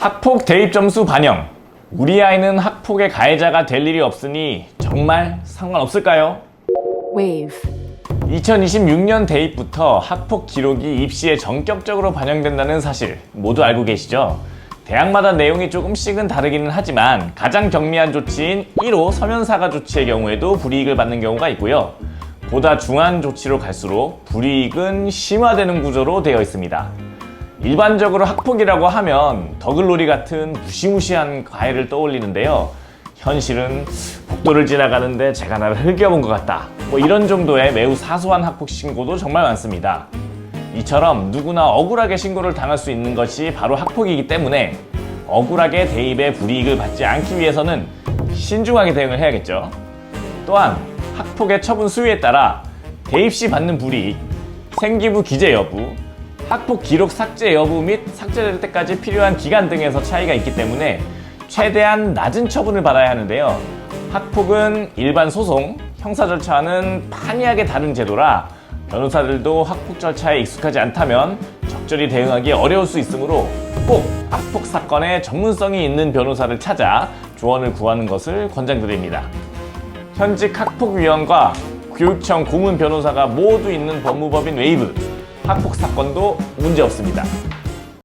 학폭 대입 점수 반영. 우리 아이는 학폭의 가해자가 될 일이 없으니 정말 상관없을까요? wave, 2026년 대입부터 학폭 기록이 입시에 전격적으로 반영된다는 사실 모두 알고 계시죠? 대학마다 내용이 조금씩은 다르기는 하지만 가장 경미한 조치인 1호 서면사과 조치의 경우에도 불이익을 받는 경우가 있고요. 보다 중한 조치로 갈수록 불이익은 심화되는 구조로 되어 있습니다. 일반적으로 학폭이라고 하면 더글로리 같은 무시무시한 가해를 떠올리는데요. 현실은 복도를 지나가는데 제가 나를 흘겨본 것 같다. 뭐 이런 정도의 매우 사소한 학폭 신고도 정말 많습니다. 이처럼 누구나 억울하게 신고를 당할 수 있는 것이 바로 학폭이기 때문에 억울하게 대입에 불이익을 받지 않기 위해서는 신중하게 대응을 해야겠죠. 또한 학폭의 처분 수위에 따라 대입 시 받는 불이익, 생기부 기재 여부, 학폭 기록 삭제 여부 및 삭제될 때까지 필요한 기간 등에서 차이가 있기 때문에 최대한 낮은 처분을 받아야 하는데요. 학폭은 일반 소송, 형사 절차와는 판이하게 다른 제도라 변호사들도 학폭 절차에 익숙하지 않다면 적절히 대응하기 어려울 수 있으므로 꼭 학폭 사건에 전문성이 있는 변호사를 찾아 조언을 구하는 것을 권장드립니다. 현직 학폭위원과 교육청 고문 변호사가 모두 있는 법무법인 웨이브 학폭 사건도 문제 없습니다.